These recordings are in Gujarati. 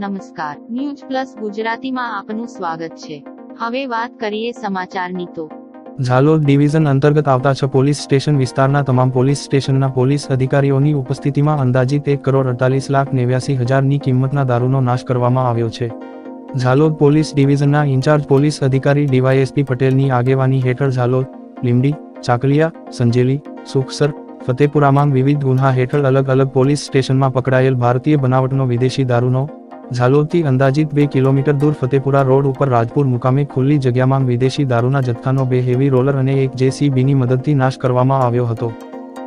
નમસ્કાર. ન્યૂઝ પ્લસ ગુજરાતીમાં આપનું સ્વાગત છે. હવે વાત કરીએ સમાચારની તો. ઝાલોદ ડિવિઝન અંતર્ગત આવતા છ પોલીસ સ્ટેશન વિસ્તારના તમામ પોલીસ સ્ટેશનના પોલીસ અધિકારીઓની ઉપસ્થિતિમાં અંદાજિત એક કરોડ અડતાલીસ લાખ નેવ્યાસી હજારની કિંમતના દારૂનો નાશ કરવામાં આવ્યો છે. ઝાલોદ પોલીસ ડિવિઝનના ઇન્ચાર્જ પોલીસ અધિકારી ડીવાયએસપી પટેલની આગેવાની હેઠળ ઝાલોદ લીમડી ચાકલિયા, સંજેલી, સુખસર, ફતેપુરામાં વિવિધ ગુન્હા હેઠળ અલગ અલગ પોલીસ સ્ટેશનમાં પકડાયેલ ભારતીય બનાવટનો વિદેશી દારૂનો ઝાલોદથી અંદાજિત બે કિલોમીટર દૂર ફતેપુરા રોડ ઉપર રાજપુર મુકામે ખુલ્લી જગ્યામાં વિદેશી દારૂના જથ્થાનો બે હેવી રોલર અને એક જેસીબીની મદદથી નાશ કરવામાં આવ્યો હતો.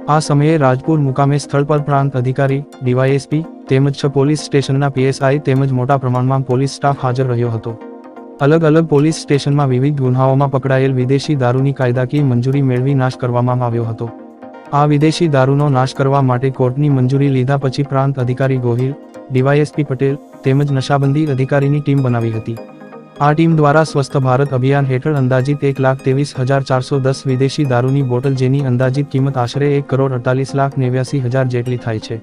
આ સમયે રાજપુર મુકામે સ્થળ પર પ્રાંત અધિકારી, ડીવાયએસપી તેમજ છ પોલીસ સ્ટેશનના પીએસઆઈ તેમજ મોટા પ્રમાણમાં પોલીસ સ્ટાફ હાજર રહ્યો હતો. અલગ અલગ પોલીસ સ્ટેશનમાં વિવિધ ગુન્હાઓમાં પકડાયેલ વિદેશી દારૂની કાયદાકીય મંજૂરી મેળવી નાશ કરવામાં આવ્યો હતો. આ વિદેશી દારૂનો નાશ કરવા માટે કોર્ટની મંજૂરી લીધા પછી પ્રાંત અધિકારી ગોહિલ ડીવાયએસપી પટેલ તેમજ નશાબંધી અધિકારીની ટીમ બનાવી હતી. આ ટીમ દ્વારા સ્વસ્થ ભારત અભિયાન હેઠળ અંદાજિત એક લાખ ત્રેવીસ હજાર ચારસો દસ વિદેશી દારૂની બોટલ જેની અંદાજિત કિંમત આશરે એક કરોડ અડતાલીસ લાખ નેવ્યાસી હજાર જેટલી થાય છે.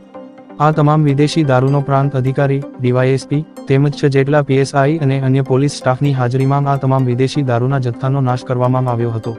આ તમામ વિદેશી દારૂનો પ્રાંત અધિકારી, ડીવાયએસપી, તેમજ છ જેટલા પીએસઆઈ અને અન્ય પોલીસ સ્ટાફની હાજરીમાં આ તમામ વિદેશી દારૂના જથ્થાનો નાશ કરવામાં આવ્યો હતો.